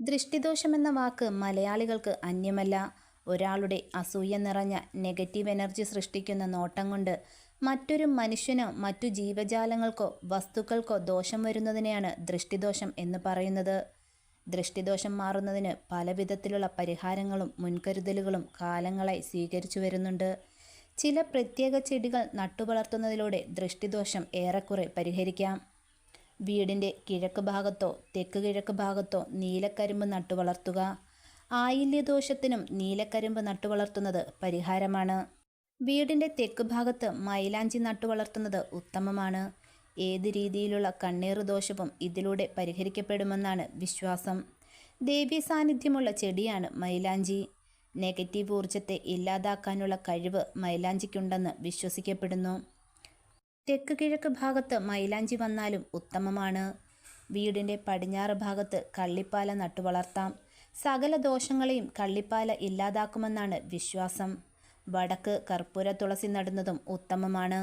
ദൃഷ്ടിദോഷം എന്ന വാക്ക് മലയാളികൾക്ക് അന്യമല്ല. ഒരാളുടെ അസൂയ നിറഞ്ഞ നെഗറ്റീവ് എനർജി സൃഷ്ടിക്കുന്ന നോട്ടം കൊണ്ട് മറ്റൊരു മനുഷ്യനോ മറ്റു ജീവജാലങ്ങൾക്കോ വസ്തുക്കൾക്കോ ദോഷം വരുന്നതിനെയാണ് ദൃഷ്ടിദോഷം എന്ന് പറയുന്നത്. ദൃഷ്ടിദോഷം മാറുന്നതിന് പലവിധത്തിലുള്ള പരിഹാരങ്ങളും മുൻകരുതലുകളും കാലങ്ങളായി സ്വീകരിച്ചു വരുന്നുണ്ട്. ചില പ്രത്യേക ചെടികൾ നട്ടുവളർത്തുന്നതിലൂടെ ദൃഷ്ടിദോഷം ഏറെക്കുറെ പരിഹരിക്കാം. വീടിന്റെ കിഴക്ക് ഭാഗത്തോ തെക്ക് കിഴക്ക് ഭാഗത്തോ നീലക്കരിമ്പ് നട്ടുവളർത്തുക. ആയില്യദോഷത്തിനും നീലക്കരിമ്പ് നട്ടുവളർത്തുന്നത് പരിഹാരമാണ്. വീടിന്റെ തെക്ക് ഭാഗത്ത് മൈലാഞ്ചി നട്ടുവളർത്തുന്നത് ഉത്തമമാണ്. ഏത് രീതിയിലുള്ള കണ്ണീർ ദോഷവും ഇതിലൂടെ പരിഹരിക്കപ്പെടുമെന്നാണ് വിശ്വാസം. ദേവീ സാന്നിധ്യമുള്ള ചെടിയാണ് മൈലാഞ്ചി. നെഗറ്റീവ് ഊർജത്തെ ഇല്ലാതാക്കാനുള്ള കഴിവ് മൈലാഞ്ചിക്കുണ്ടെന്ന് വിശ്വസിക്കപ്പെടുന്നു. തെക്ക് കിഴക്ക് ഭാഗത്ത് മൈലാഞ്ചി വന്നാലും ഉത്തമമാണ്. വീടിന്റെ പടിഞ്ഞാറ് ഭാഗത്ത് കള്ളിപ്പാല നട്ടുവളർത്താം സകല ദോഷങ്ങളെയും കള്ളിപ്പാല ഇല്ലാതാക്കുമെന്നാണ് വിശ്വാസം. വടക്ക് കർപ്പൂര തുളസി നടുന്നതും ഉത്തമമാണ്.